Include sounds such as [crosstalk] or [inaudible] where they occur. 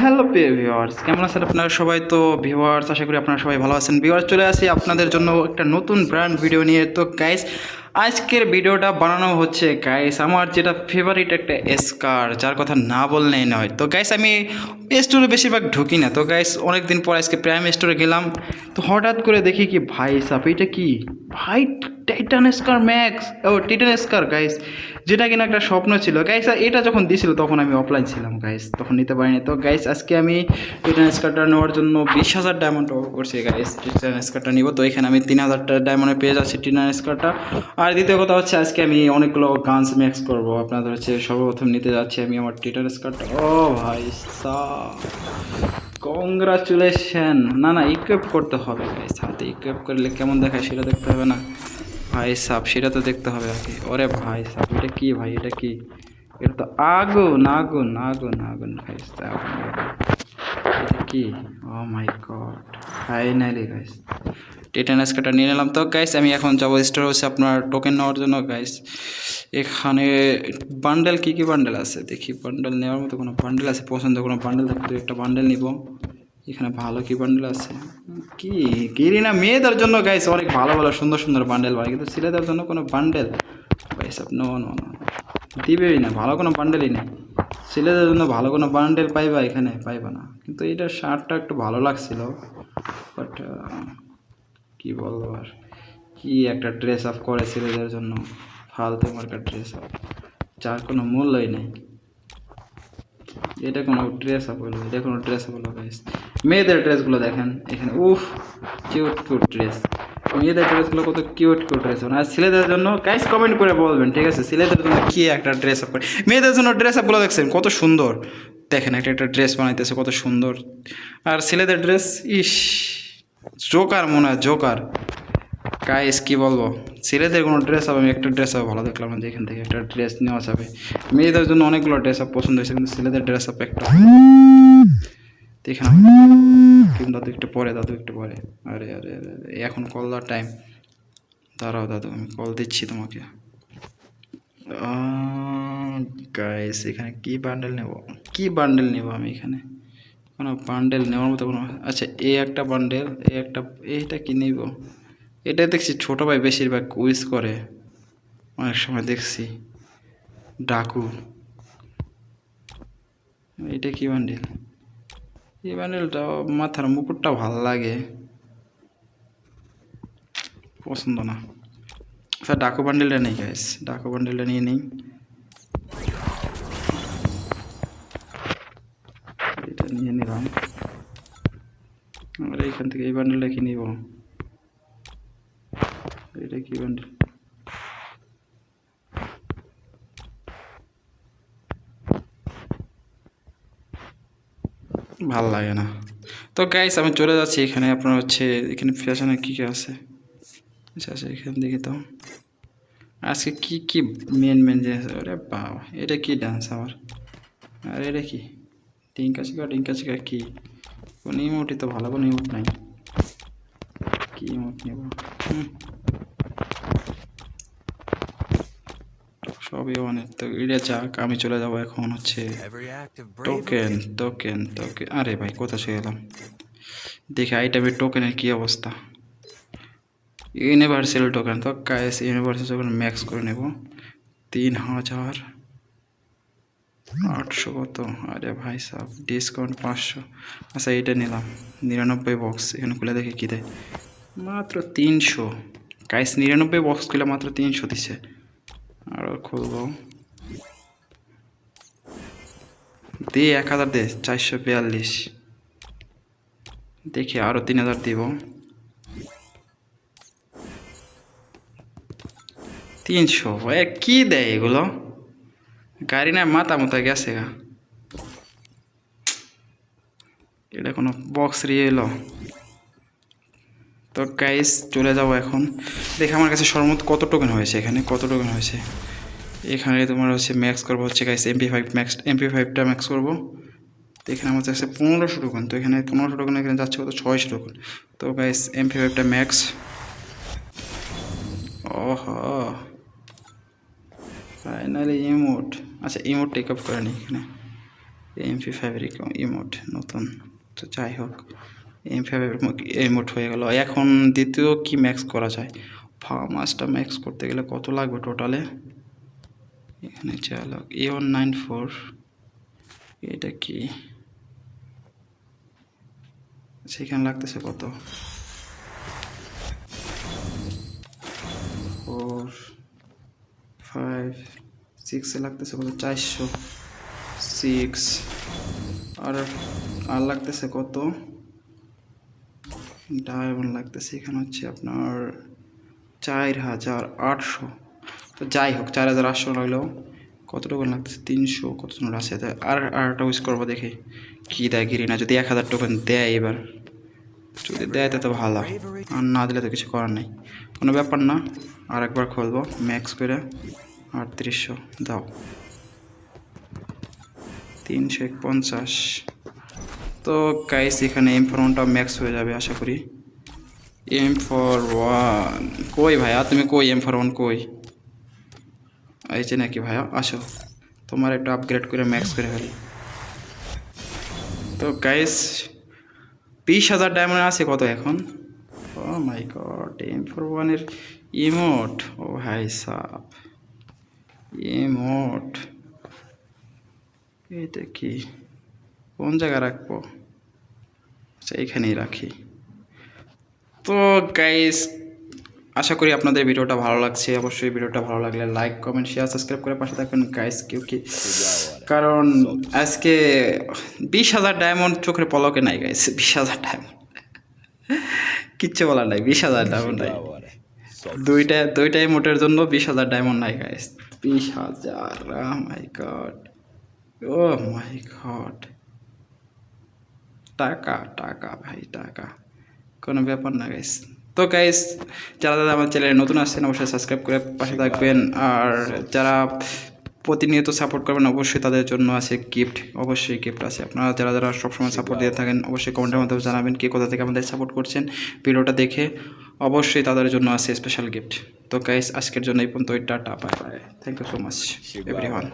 Hello viewers কেমন আছেন আপনারা সবাই? তো ভিউয়ার্স আশা করি আপনারা সবাই ভালো আছেন। ভিউয়ার্স চলে আসি আপনাদের জন্য একটা নতুন ব্র্যান্ড ভিডিও নিয়ে। তো গাইস আজকের ভিডিওটা বানানো হচ্ছে গাইস আমার যেটা ফেভারিট একটা স্কার যার কথা না বললেই নয়। তো গাইস আমি স্টোরে বেশিরভাগ ঢুকি না। তো গাইস অনেক দিন পর আজকে প্রাইম স্টোরে গেলাম। তো, হঠাৎ করে দেখি কি, ভাই সাপ এটা কি? ভাই টাইটান স্কার ম্যাক্স ও টাইটান স্কার গাইস যেটা কিনা একটা স্বপ্ন ছিল। গাইস এটা যখন দিছিল, তখন আমি অফলাইন ছিলাম গাইস তখন নিতে পারিনি। তো গাইস আজকে আমি টাইটান স্কারটা নেওয়ার জন্য বিশ হাজার ডায়মন্ড করছি গাইস টাইটান স্কারটা নিব। তো, এখানে আমি তিন হাজারটা ডায়মন্ডে পেয়ে যাচ্ছি টাইটান স্কারটা আর দ্বিতীয় কথা হচ্ছে, আজকে আমি অনেকগুলো গানস ম্যাক্স করব। আপনাদের হচ্ছে সর্বপ্রথম নিতে যাচ্ছি আমি আমার টাইটান স্কারটা ও, ভাই সা কংগ্রাচুলেশন না না ইকুইপ করতে হবে গাইস হাতে ইকুইপ করলে কেমন দেখায় সেটা দেখতে হবে না। ভাই সাপ, সেটা তো দেখতে হবে আগে ওরে ভাই সাপ, এটা কি ভাই, এটা কি? এটা তো আগুন আগুন আগুন আগুন ভাই এটা কি? Oh my god finally guys টিটানাস কাটা নিয়ে নিলাম তো গাইস আমি এখন যাব স্টোর হচ্ছে আপনার টোকেন নেওয়ার জন্য গাইস এখানে বান্ডেল কি কি বান্ডেল আছে? দেখি বান্ডেল নেওয়ার মতো কোনো বান্ডেল আছে? পছন্দ কোনো বান্ডেল থাকলে একটা বান্ডেল নিব। এখানে ভালো কি বান্ডেল আছে? কি? গিরি না মেয়েদের জন্য গাইস অনেক ভালো ভালো সুন্দর সুন্দর বান্ডেল বানায়, কিন্তু ছেলেদের জন্য কোনো বান্ডেল নো নো নো দিবেই না, ভালো কোনো বান্ডেলই নেই। ছেলেদের জন্য ভালো কোনো বান্ডেল পাইবা এখানে? পাইবা না। কিন্তু এটা শার্টটা একটু ভালো লাগছিল বাট কি বলব আর? কি একটা ড্রেস আপ করে ছেলেদের জন্য, ফালতু মার্কার ড্রেস আপ যার কোনো মূল্যই নেই। এটা কোনো ড্রেস আপ হলো এটা কোনো ড্রেস আপ হলো গাইস মেয়েদের ড্রেসগুলো দেখেন, এখানে, উফ কিউট কিউট ড্রেস মেয়েদের ড্রেসগুলো কত কিউট কিউট ড্রেস আর ছেলেদের জন্য গাইস কমেন্ট করে বলবেন, ঠিক আছে? ছেলেদের জন্য কি একটা ড্রেস আপ মেয়েদের জন্য ড্রেস আপগুলো দেখছেন, কত সুন্দর। দেখেন, একটা একটা ড্রেস বানাইতেছে, কত সুন্দর। আর ছেলেদের ড্রেস ইস জোকার মনে হয় জোকার গাইস কী বলব? ছেলেদের কোনো ড্রেস হবে আমি একটা ড্রেস আপ ভালো দেখলাম না যে এখান থেকে একটা ড্রেস নেওয়া যাবে। মেয়েদের জন্য অনেকগুলো ড্রেস আপ পছন্দ হয়েছে, কিন্তু ছেলেদের ড্রেস আপ একটা দেখেন কিন্তু দাদু একটু পরে, দাদু একটু পরে। আরে আরে এখন কল দেওয়ার টাইম দাঁড়াও দাদু, আমি কল দিচ্ছি তোমাকে। গাইস এখানে কি বান্ডেল নেব? কি বান্ডেল নেব আমি এখানে? কোনো বান্ডেল নেওয়ার মতো কোনো আচ্ছা এই একটা বান্ডেল এই একটা এইটা কি নিব? এটা দেখছি ছোটো ভাই বেশিরভাগ উইস করে। অনেক সময় দেখছি। ডাকু। এটা কি বান্ডেল এই বান্ডেলটা মাথার মুকুটটা ভালো লাগে। পছন্দ না। স্যার, ডাকু বান্ডেলটা নেই গাইস ডাকু বান্ডেলটা নিয়ে নিই। এটা নিয়ে নিলাম। আর এইখান থেকে এই বান্ডেলটা কি নিব? এটা কি বান্ডেল? ভালো লাগে না। তো গাইস আমি চলে যাচ্ছি এখানে, আপনার হচ্ছে, এখানে ফ্যাশনে কী কী আছে? আচ্ছা আচ্ছা এখান থেকে তো। আজকে কি কি মেন মেন আছে? ওরে বাবা, এটা কি ডান্স আমার আর এটা কি? টিঙ্কা চিকা টিঙ্কা চিকা কি? কোনো ইমোটই তো ভালো, কোনো ইমোট নাই। কি ইমোট নেব? হুম। সবই অনেক তো এটা যাক আমি চলে যাব এখন হচ্ছে টোকেন টোকেন টোকেন আরে ভাই কোথা চলে গেলাম? দেখি আইটামের টোকেনের কি অবস্থা। ইউনিভার্সাল টোকেন তো কায়েস ইউনিভার্সাল টোকেন ম্যাক্স করে নেব। তিন হাজার আটশো কত? আরে ভাই সাহ ডিসকাউন্ট পাঁচশো। আচ্ছা এইটা নিলাম। নিরানব্বই বক্স এখানে খুলে দেখি কী দেয়। মাত্র তিনশো। কাইস নিরানব্বই বক্স খুলে মাত্র তিনশো দিছে আরও খুলবো। দে এক হাজার দে, চারশো বিয়াল্লিশ। দেখি আরও তিন হাজার দিব। তিনশো, এ কি দেয় এগুলো? গাড়ি না মাথা মতো গেছে গা। এটা কোনো বক্স রিয়ে এলো। তো গাইস চলে যাব এখন। দেখে আমার কাছে সর্বমোট কত টোকেন হয়েছে এখানে? কত টোকেন হয়েছে? এখানে তোমার হচ্ছে ম্যাক্স করব হচ্ছে guys MP five max MP ফাইভটা max করব। তো এখানে আমার কাছে পনেরোশো টোকেন তো এখানে পনেরোশো টোকেন এখানে যাচ্ছে কত? ছয়শো টোকেন তো গাইস এমপি ফাইভটা ম্যাক্স ওহ। ফাইনালি ইমোট আচ্ছা ইমোট টেক আপ করে নি এখানে। এমপি ফাইভের ইমোট নতুন। তো যাই হোক। এম ফাইভের ইমোট হয়ে গেল। এখন দ্বিতীয় কি ম্যাক্স করা যায়? ফার্মাসটা ম্যাক্স করতে গেলে কত লাগবে টোটালে এখানে চালক এ ওয়ান নাইন ফোর এটা কি? সেখানে লাগতেছে কত? ফোর ফাইভ সিক্সে লাগতেছে কত? চারশো সিক্স আর আর লাগতেছে কত? ডায়মন্ড লাগতেছে, এখানে হচ্ছে আপনার চার হাজার আটশো। তো যাই হোক, চার হাজার আটশো রইলেও কতটুকু লাগতেছে? তিনশো কত জন আছে আর আর একটা উইস করব দেখি, কী দেয় গিরি না। যদি এক হাজার টোকেন দেয় এবার, যদি দেয় তো ভালো। আর না দিলে তো কিছু করার নেই। কোনো ব্যাপার না আর একবার খুলবো ম্যাক্স করে আটত্রিশশো দাও। তিনশো এক পঞ্চাশ তো গাইস এখানে এম ফোর ওয়ানটা ম্যাক্স হয়ে যাবে, আশা করি। এম ফোর ওয়ান কই ভাইয়া? তুমি কই এম ফোর ওয়ান কই? এই যে নাকি ভাইয়া, আসো। তোমার একটু আপগ্রেড করে ম্যাক্স করে ফেলি। তো গাইস বিশ হাজার ডায়মন্ড আছে কত এখন? Oh my god M four ওয়ানের ইমোট ও ভাই সাপ। ইমোট এটা কি? কোন জায়গায় রাখব? আচ্ছা এখানেই রাখি। তো গাইস আশা করি আপনাদের ভিডিওটা ভালো লাগছে। অবশ্যই ভিডিওটা ভালো লাগলে লাইক কমেন্ট শেয়ার সাবস্ক্রাইব করে পাশে থাকবেন। গাইস কেউ কি কারণ আজকে বিশ হাজার ডায়মন্ড চোখের পলকে নাই গাইস [laughs] বিশ হাজার ডায়মন্ড কিচ্ছু বলার নাই, বিশ হাজার ডায়মন্ড নাই। দুইটা দুইটাই মোটের জন্য বিশ হাজার ডায়মন্ড নাই গাইস বিশ হাজার মাই ও মাই গড টাকা টাকা ভাই টাকা। কোনো ব্যাপার না গাইস তো গাইস যারা যারা আমার চ্যানেলে নতুন আসছেন অবশ্যই সাবস্ক্রাইব করে পাশে থাকবেন। আর যারা প্রতিনিয়ত সাপোর্ট করবেন অবশ্যই তাদের জন্য আছে গিফট অবশ্যই গিফট আছে। আপনারা যারা যারা সবসময় সাপোর্ট দিয়ে থাকেন অবশ্যই কমেন্টের মাধ্যমে জানাবেন কে কোথা থেকে আমাদের সাপোর্ট করছেন। ভিডিওটা দেখে অবশ্যই তাদের জন্য আছে স্পেশাল গিফট তো গাইস আজকের জন্য এই পর্যন্ত tata bye bye thank you so much everyone.